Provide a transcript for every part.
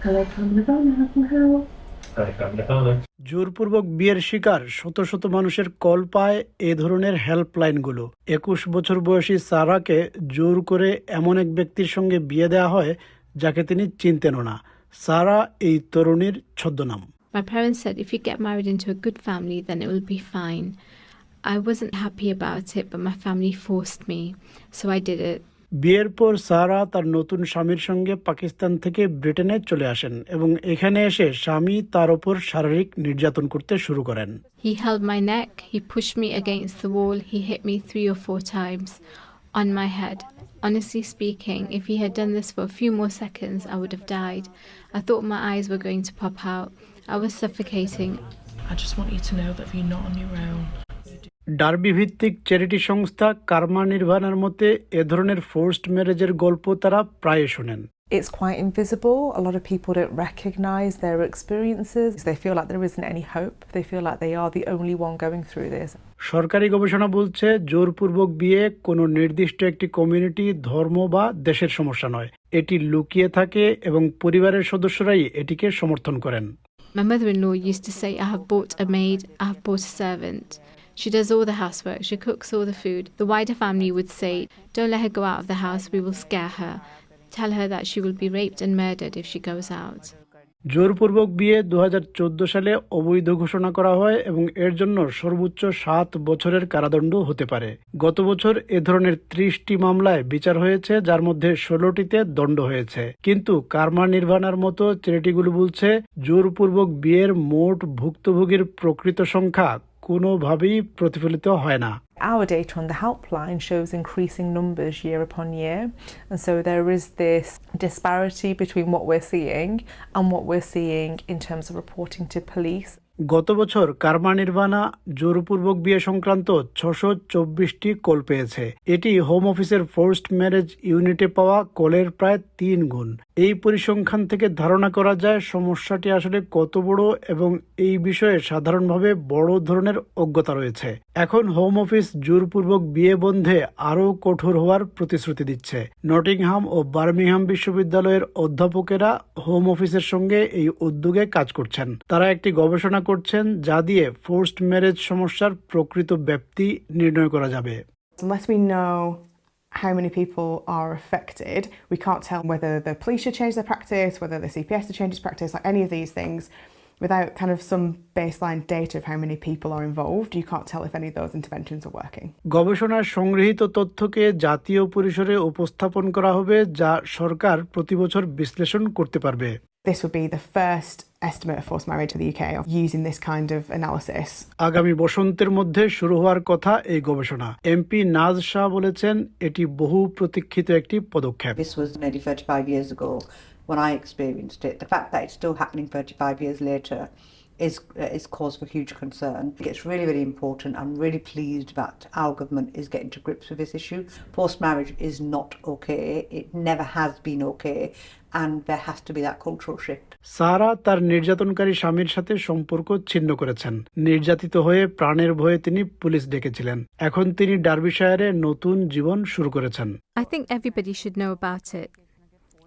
Hello, from Nirvana. How can I help? জোরপূর্বক বিয়ের শিকার শত শত মানুষের কল পায় এ ধরনের হেল্পলাইনগুলো একুশ বছর বয়সী সারাকে জোর করে এমন এক ব্যক্তির সঙ্গে বিয়ে দেওয়া হয় যাকে তিনি চিনতেনও না সারা এই তরুণীর ছদ্মনাম My parents said if you get married into a good family, then it will be fine. I wasn't happy about it, but my family forced me, so I did it. বিয়ের পর সারা তার নতুন স্বামীর সঙ্গে পাকিস্তান থেকে ব্রিটেনে চলে আসেন এবং এখানে এসে স্বামী তার ওপর শারীরিক নির্যাতন করতে শুরু করেন He held my neck, he pushed me against the wall, he hit me three or four times on my head. Honestly speaking, if he had done this for a few more seconds, I would have died. I thought my eyes were going to pop out. I was suffocating. I just want you to know that you're not on your own. Derby ভিত্তিক charity সংস্থা কার্মা নির্ভানার মতে এ ধরনের forced ম্যারেজের গল্প তারা প্রায় শোনেন It's quite invisible. A lot of people don't recognize their experiences. They feel like there isn't any hope. They feel like they are the only one going through this. সরকারি গবেষণা বলছে জোরপূর্বক বিয়ে কোনো নির্দিষ্ট একটি কমিউনিটি ধর্ম বা দেশের সমস্যা নয় এটি লুকিয়ে থাকে এবং পরিবারের সদস্যরাই এটিকে সমর্থন করেন My mother in law used to say, I have bought a maid, I have bought a servant. She does all the housework, she cooks all the food. The wider family would say, Don't let her go out of the house, we will scare her. Tell her that she will be raped and murdered if she goes out. জোরপূর্বক বিয়ে দু হাজার চোদ্দ সালে অবৈধ ঘোষণা করা হয় এবং এর জন্য সর্বোচ্চ সাত বছরের কারাদণ্ড হতে পারে গত বছর এ ধরনের ত্রিশটি মামলায় বিচার হয়েছে যার মধ্যে ষোলোটিতে দণ্ড হয়েছে কিন্তু কারমা নির্ভানার মতো চ্যারিটিগুলো বলছে জোরপূর্বক বিয়ের মোট ভুক্তভোগীর প্রকৃত সংখ্যা কোনোভাবেই প্রতিফলিত হয় না Our data on the helpline shows increasing numbers year upon year. And so there is this disparity between what we're seeing and what we're seeing in terms of reporting to police. গত বছর karma Nirbana জোরপূর্বক বিয়ে সংক্রান্ত ছশো চব্বিশটি call পেয়েছে এটি home অফিসের ফোর্সড ম্যারেজ ইউনিটে পাওয়া কলের প্রায় তিন গুণ এই পরিসংখ্যান থেকে ধারণা করা যায় সমস্যাটি আসলে কত বড় এবং এই বিষয়ে সাধারণভাবে বড় ধরনের অজ্ঞতা রয়েছে। এখন হোম অফিস জোরপূর্বক বিয়ে বন্ধে আরও কঠোর হওয়ার প্রতিশ্রুতি দিচ্ছে। নটিংহাম ও বার্মিংহাম বিশ্ববিদ্যালয়ের অধ্যাপকেরা হোম অফিসের সঙ্গে এই উদ্যোগে কাজ করছেন। তারা একটি গবেষণা করছেন যা দিয়ে ফোর্সড ম্যারেজ সমস্যার প্রকৃত ব্যাপ্তি নির্ণয় করা যাবে। How many people are affected, we can't tell whether the police should change their practice, whether the CPS should change its practice, like any of these things. Without kind of some baseline data of how many people are involved, you can't tell if any of those interventions are working. গবেষণার সংগৃহীত তথ্যকে জাতীয় পরিসরে উপস্থাপন করা হবে যা সরকার প্রতি বছর বিশ্লেষণ করতে পারবে This would be the first estimate of forced marriage in the UK of using this kind of analysis. আগামী বসন্তের মধ্যে শুরু হওয়ার কথা এই গবেষণা এমপি নাজ শাহ বলেছেন এটি বহু প্রতীক্ষিত একটি পদক্ষেপ This was nearly 35 years ago when I experienced it. The fact that it's still happening 35 years later is uh, is cause for huge concern. It's really, really important. I'm really pleased that our government is getting to grips with this issue. Forced marriage is not okay. It never has been okay, and there has to be that cultural shift. সারা তার নির্যাতনকারী স্বামীর সাথে সম্পর্ক ছিন্ন করেছেন নির্যাতিত হয়ে প্রাণের ভয়ে তিনি পুলিশ ডেকেছিলেন এখন তিনি ডার্বিশায়ারে নতুন জীবন শুরু করেছেন I think everybody should know about it.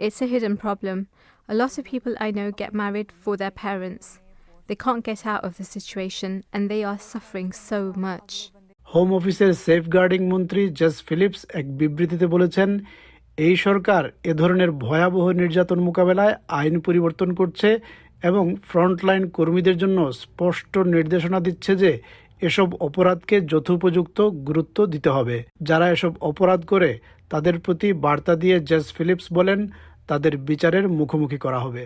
It's a hidden problem. A lot of people I know get married for their parents. They can't get out of the situation, and they are suffering so much. Home অফিসের safeguarding মন্ত্রী Jess Phillips এক বিবৃতিতে বলেছেন, এই সরকার এ ধরনের ভয়াবহ নির্যাতন মোকাবেলায় আইন পরিবর্তন করছে এবং ফ্রন্টলাইন কর্মীদের জন্য স্পষ্ট নির্দেশনা দিচ্ছে যে এসব অপরাধকে যথোপযুক্ত গুরুত্ব দিতে হবে যারা এসব অপরাধ করে, তাদের প্রতি বার্তা দিয়ে জেস ফিলিপস বলেন, তাদের বিচারের মুখোমুখি করা হবে